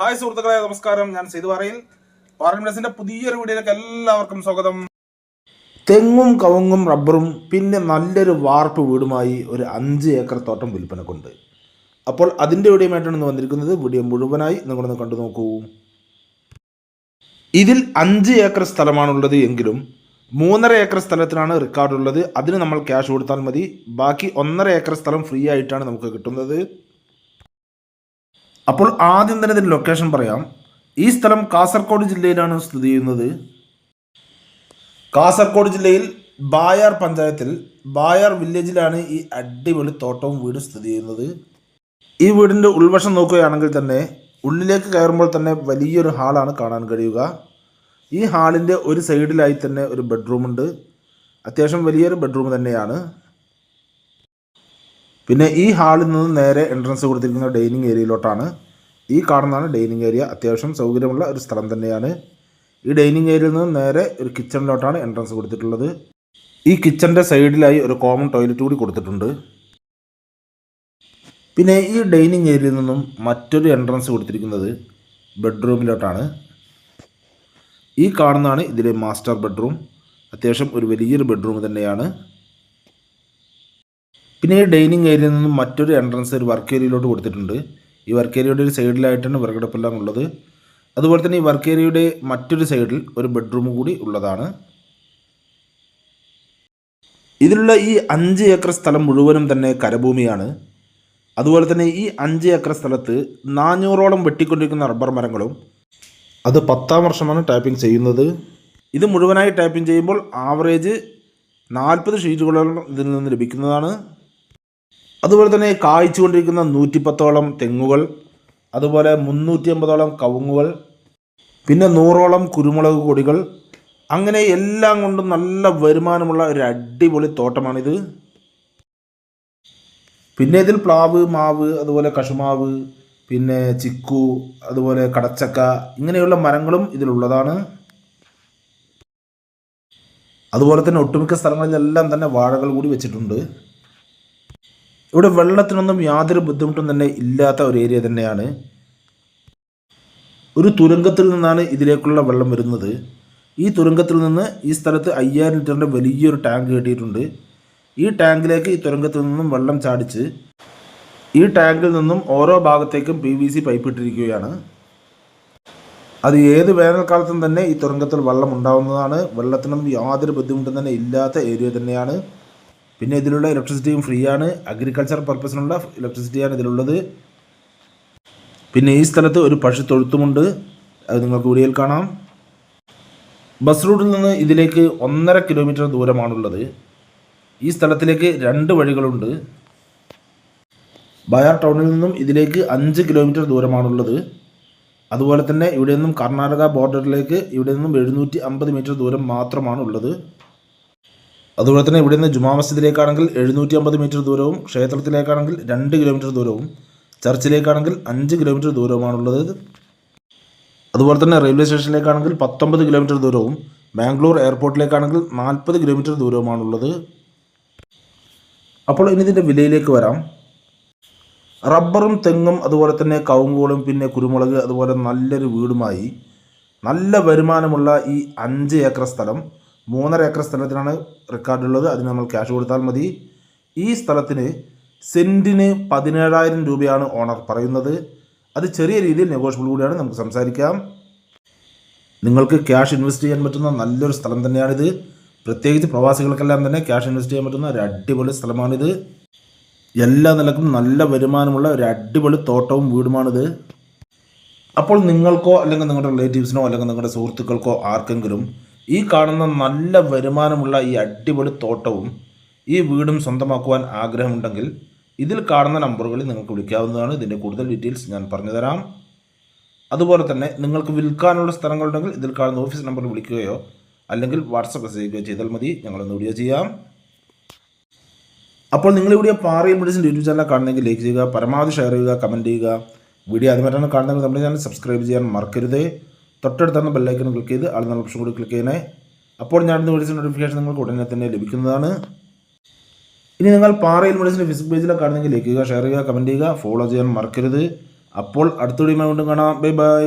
Hi സുഹൃത്തുക്കളെ നമസ്കാരം. ഞാൻ സേതു പറയിൽ. പാർലമെന്റ്സിന്റെ പുതിയൊരു വീഡിയോയിലേക്ക് എല്ലാവർക്കും സ്വാഗതം. തെങ്ങും കവുങ്ങും റബ്ബറും പിന്നെ നല്ലൊരു വാർപ്പ് വീടുമായി ഒരു അഞ്ച് ഏക്കർ തോട്ടം വിൽപ്പനക്കുണ്ട്. അപ്പോൾ അതിന്റെ വീഡിയോമായിട്ടാണ് വന്നിരിക്കുന്നത്. വീഡിയോ മുഴുവനായി നിങ്ങളൊന്ന് കണ്ടു നോക്കൂ. ഇതിൽ അഞ്ച് ഏക്കർ സ്ഥലമാണുള്ളത് എങ്കിലും മൂന്നര ഏക്കർ സ്ഥലത്തിനാണ് റെക്കോർഡുള്ളത് അതിന് നമ്മൾ ക്യാഷ് കൊടുത്താൽ മതി. ബാക്കി ഒന്നര ഏക്കർ സ്ഥലം ഫ്രീ ആയിട്ടാണ് നമുക്ക് കിട്ടുന്നത്. അപ്പോൾ ആദ്യം തന്നെ ഇതിന്റെ ലൊക്കേഷൻ പറയാം. ഈ സ്ഥലം കാസർഗോഡ് ജില്ലയിലാണ് സ്ഥിതി ചെയ്യുന്നത്. കാസർഗോഡ് ജില്ലയിൽ ബായാർ പഞ്ചായത്തിൽ ബായാർ വില്ലേജിലാണ് ഈ അടിപൊളി തോട്ടവും വീടും സ്ഥിതി ചെയ്യുന്നത്. ഈ വീടിന്റെ ഉൾവശം നോക്കുകയാണെങ്കിൽ തന്നെ ഉള്ളിലേക്ക് കയറുമ്പോൾ തന്നെ വലിയൊരു ഹാളാണ് കാണാൻ കഴിയുക. ഈ ഹാളിന്റെ ഒരു സൈഡിലായി തന്നെ ഒരു ബെഡ്റൂമുണ്ട് അത്യാവശ്യം വലിയൊരു ബെഡ്റൂം തന്നെയാണ്. പിന്നെ ഈ ഹാളിൽ നിന്ന് നേരെ എൻട്രൻസ് കൊടുത്തിരിക്കുന്ന ഡൈനിങ് ഏരിയയിലോട്ടാണ് ഈ കാണുന്നതാണ് ഡൈനിങ് ഏരിയ അത്യാവശ്യം സൗകര്യമുള്ള ഒരു സ്ഥലം തന്നെയാണ്. ഈ ഡൈനിങ് ഏരിയയിൽ നിന്ന് നേരെ ഒരു കിച്ചണിലോട്ടാണ് എൻട്രൻസ് കൊടുത്തിട്ടുള്ളത്. ഈ കിച്ചന്റെ സൈഡിലായി ഒരു കോമൺ ടോയ്ലറ്റ് കൂടി കൊടുത്തിട്ടുണ്ട്. പിന്നെ ഈ ഡൈനിങ് ഏരിയയിൽ നിന്നും മറ്റൊരു എൻട്രൻസ് കൊടുത്തിരിക്കുന്നത് ബെഡ്റൂമിലോട്ടാണ് ഈ കാണുന്നതാണ് ഇതിലെ മാസ്റ്റർ ബെഡ്റൂം അത്യാവശ്യം ഒരു വലിയൊരു ബെഡ്റൂം തന്നെയാണ്. പിന്നെ ഈ ഡൈനിങ് ഏരിയയിൽ നിന്ന് മറ്റൊരു എൻട്രൻസ് ഒരു വർക്ക് ഏരിയയിലോട്ട് കൊടുത്തിട്ടുണ്ട്. ഈ വർക്ക് ഏരിയയുടെ ഒരു സൈഡിലായിട്ടാണ് വിറകടുപ്പെല്ലാം ഉള്ളത്. അതുപോലെ തന്നെ ഈ വർക്ക് ഏരിയയുടെ മറ്റൊരു സൈഡിൽ ഒരു ബെഡ്റൂം കൂടി ഉള്ളതാണ്. ഇതിലുള്ള ഈ അഞ്ച് ഏക്കർ സ്ഥലം മുഴുവനും തന്നെ കരഭൂമിയാണ്. അതുപോലെ തന്നെ ഈ അഞ്ച് ഏക്കർ സ്ഥലത്ത് നാനൂറോളം വെട്ടിക്കൊണ്ടിരിക്കുന്ന റബ്ബർ മരങ്ങളും അത് പത്താം വർഷമാണ് ടാപ്പിംഗ് ചെയ്യുന്നത്. ഇത് മുഴുവനായി ടാപ്പിംഗ് ചെയ്യുമ്പോൾ ആവറേജ് നാൽപ്പത് ഷീറ്റുകളോളം ഇതിൽ നിന്ന് ലഭിക്കുന്നതാണ്. അതുപോലെ തന്നെ കായ്ച്ചുകൊണ്ടിരിക്കുന്ന നൂറ്റിപ്പത്തോളം തെങ്ങുകൾ അതുപോലെ മുന്നൂറ്റി അമ്പതോളം കവുങ്ങുകൾ പിന്നെ നൂറോളം കുരുമുളക് കൊടികൾ അങ്ങനെ എല്ലാം കൊണ്ടും നല്ല വരുമാനമുള്ള ഒരു അടിപൊളി തോട്ടമാണിത്. പിന്നെ ഇതിൽ പ്ലാവ് മാവ് അതുപോലെ കശുമാവ് പിന്നെ ചിക്കു അതുപോലെ കടച്ചക്ക ഇങ്ങനെയുള്ള മരങ്ങളും ഇതിലുള്ളതാണ്. അതുപോലെ തന്നെ ഒട്ടുമിക്ക സ്ഥലങ്ങളിലെല്ലാം തന്നെ വാഴകൾ കൂടി വെച്ചിട്ടുണ്ട്. ഇവിടെ വെള്ളത്തിനൊന്നും യാതൊരു ബുദ്ധിമുട്ടും തന്നെ ഇല്ലാത്ത ഒരു ഏരിയ തന്നെയാണ്. ഒരു തുരങ്കത്തിൽ നിന്നാണ് ഇതിലേക്കുള്ള വെള്ളം വരുന്നത്. ഈ തുരങ്കത്തിൽ നിന്ന് ഈ സ്ഥലത്ത് അയ്യായിരം ലിറ്ററിന്റെ വലിയൊരു ടാങ്ക് കെട്ടിയിട്ടുണ്ട്. ഈ ടാങ്കിലേക്ക് ഈ തുരങ്കത്തിൽ നിന്നും വെള്ളം ചാടിച്ച് ഈ ടാങ്കിൽ നിന്നും ഓരോ ഭാഗത്തേക്കും പി വി സി പൈപ്പ് ഇട്ടിരിക്കുകയാണ്. അത് ഏത് വേനൽക്കാലത്തും തന്നെ ഈ തുരങ്കത്തിൽ വെള്ളം ഉണ്ടാവുന്നതാണ്. വെള്ളത്തിനൊന്നും യാതൊരു ബുദ്ധിമുട്ടും തന്നെ ഇല്ലാത്ത ഏരിയ തന്നെയാണ്. പിന്നെ ഇതിലുള്ള ഇലക്ട്രിസിറ്റിയും ഫ്രീ ആണ്. അഗ്രികൾച്ചർ പർപ്പസിനുള്ള ഇലക്ട്രിസിറ്റിയാണ് ഇതിലുള്ളത്. പിന്നെ ഈ സ്ഥലത്ത് ഒരു പശു തൊഴുത്തുമുണ്ട് അത് നിങ്ങൾക്ക് വീഡിയോയിൽ കാണാം. ബസ് റൂട്ടിൽ നിന്ന് ഇതിലേക്ക് ഒന്നര കിലോമീറ്റർ ദൂരമാണുള്ളത്. ഈ സ്ഥലത്തിലേക്ക് രണ്ട് വഴികളുണ്ട്. ബയാർ ടൗണിൽ നിന്നും ഇതിലേക്ക് അഞ്ച് കിലോമീറ്റർ ദൂരമാണുള്ളത്. അതുപോലെ തന്നെ ഇവിടെ നിന്നും കർണാടക ബോർഡറിലേക്ക് ഇവിടെ നിന്നും എഴുന്നൂറ്റി അമ്പത് മീറ്റർ ദൂരം മാത്രമാണ് ഉള്ളത് അതുപോലെ തന്നെ ഇവിടെ നിന്ന് ജുമാ മസ്ജിദിലേക്കാണെങ്കിൽ എഴുന്നൂറ്റി അമ്പത് മീറ്റർ ദൂരവും ക്ഷേത്രത്തിലേക്കാണെങ്കിൽ രണ്ട് കിലോമീറ്റർ ദൂരവും ചർച്ചിലേക്കാണെങ്കിൽ അഞ്ച് കിലോമീറ്റർ ദൂരവുമാണുള്ളത്. അതുപോലെ തന്നെ റെയിൽവേ സ്റ്റേഷനിലേക്കാണെങ്കിൽ പത്തൊമ്പത് കിലോമീറ്റർ ദൂരവും ബാംഗ്ലൂർ എയർപോർട്ടിലേക്കാണെങ്കിൽ നാൽപ്പത് കിലോമീറ്റർ ദൂരവുമാണുള്ളത്. അപ്പോൾ ഇനി ഇതിന്റെ വിലയിലേക്ക് വരാം. റബ്ബറും തെങ്ങും അതുപോലെ തന്നെ കവുങ്ങുകളും പിന്നെ കുരുമുളക് അതുപോലെ നല്ലൊരു വീടുമായി നല്ല വരുമാനമുള്ള ഈ അഞ്ച് ഏക്കർ സ്ഥലം മൂന്നര ഏക്കർ സ്ഥലത്തിനാണ് റെക്കോർഡുള്ളത്. അതിന് നമ്മൾ ക്യാഷ് കൊടുത്താൽ മതി. ഈ സ്ഥലത്തിന് സെന്റിന് പതിനേഴായിരം രൂപയാണ് ഓണർ പറയുന്നത്. അത് ചെറിയ രീതിയിൽ നെഗോഷ്യബിൾ കൂടിയാണ്. നമുക്ക് സംസാരിക്കാം. നിങ്ങൾക്ക് ക്യാഷ് ഇൻവെസ്റ്റ് ചെയ്യാൻ പറ്റുന്ന നല്ലൊരു സ്ഥലം തന്നെയാണിത്. പ്രത്യേകിച്ച് പ്രവാസികൾക്കെല്ലാം തന്നെ ക്യാഷ് ഇൻവെസ്റ്റ് ചെയ്യാൻ പറ്റുന്ന ഒരു അടിപൊളി സ്ഥലമാണിത്. എല്ലാ നിലക്കും നല്ല വരുമാനമുള്ള ഒരു അടിപൊളി തോട്ടവും വീടുമാണിത്. അപ്പോൾ നിങ്ങൾക്കോ അല്ലെങ്കിൽ നിങ്ങളുടെ റിലേറ്റീവ്സിനോ അല്ലെങ്കിൽ നിങ്ങളുടെ സുഹൃത്തുക്കൾക്കോ ആർക്കെങ്കിലും ഈ കാണുന്ന നല്ല വരുമാനമുള്ള ഈ അടിപൊളി തോട്ടവും ഈ വീടും സ്വന്തമാക്കുവാൻ ആഗ്രഹമുണ്ടെങ്കിൽ ഇതിൽ കാണുന്ന നമ്പറുകളിൽ നിങ്ങൾക്ക് വിളിക്കാവുന്നതാണ്. ഇതിന്റെ കൂടുതൽ ഡീറ്റെയിൽസ് ഞാൻ പറഞ്ഞുതരാം അതുപോലെ തന്നെ നിങ്ങൾക്ക് വിൽക്കാനുള്ള സ്ഥലങ്ങളുണ്ടെങ്കിൽ ഇതിൽ കാണുന്ന ഓഫീസ് നമ്പറിൽ വിളിക്കുകയോ അല്ലെങ്കിൽ വാട്സപ്പ് മെസ്സേജ് ചെയ്യുകയോ ചെയ്താൽ മതി. ഞങ്ങളൊന്ന് വീഡിയോ ചെയ്യാം. അപ്പോൾ നിങ്ങൾ പാറിയ മെഡിസിൻ യൂട്യൂബ് ചാനൽ കാണുന്നെങ്കിൽ ലൈക്ക് ചെയ്യുക പരമാവധി ഷെയർ ചെയ്യുക കമന്റ് ചെയ്യുക. വീഡിയോ അതുമായിട്ടാണ് കാണുന്നെങ്കിൽ നമ്മുടെ ചാനൽ സബ്സ്ക്രൈബ് ചെയ്യാൻ മറക്കരുത്. തൊട്ടടുത്താണ് ബെല്ലൈക്കൺ ക്ലിക്ക് ചെയ്ത് ആൾ ഓപ്ഷൻ കൂടി ക്ലിക്ക് ചെയ്യണേ അപ്പോൾ ഞാൻ മെഡിസിൻ നോട്ടിഫിക്കേഷൻ നിങ്ങൾക്ക് ഉടനെ തന്നെ ലഭിക്കുന്നതാണ്. ഇനി നിങ്ങൾ പാറയിൽ മെഡിസിൻ ഫേസ്ബുക്ക് പേജിലൊക്കെ കാണുന്നെങ്കിൽ ലൈക്ക് ചെയ്യുക ഷെയർ ചെയ്യുക കമന്റ് ചെയ്യുക ഫോളോ ചെയ്യാൻ മറക്കരുത്. അപ്പോൾ അടുത്ത വീഡിയോ വീണ്ടും കാണാം. Bye bye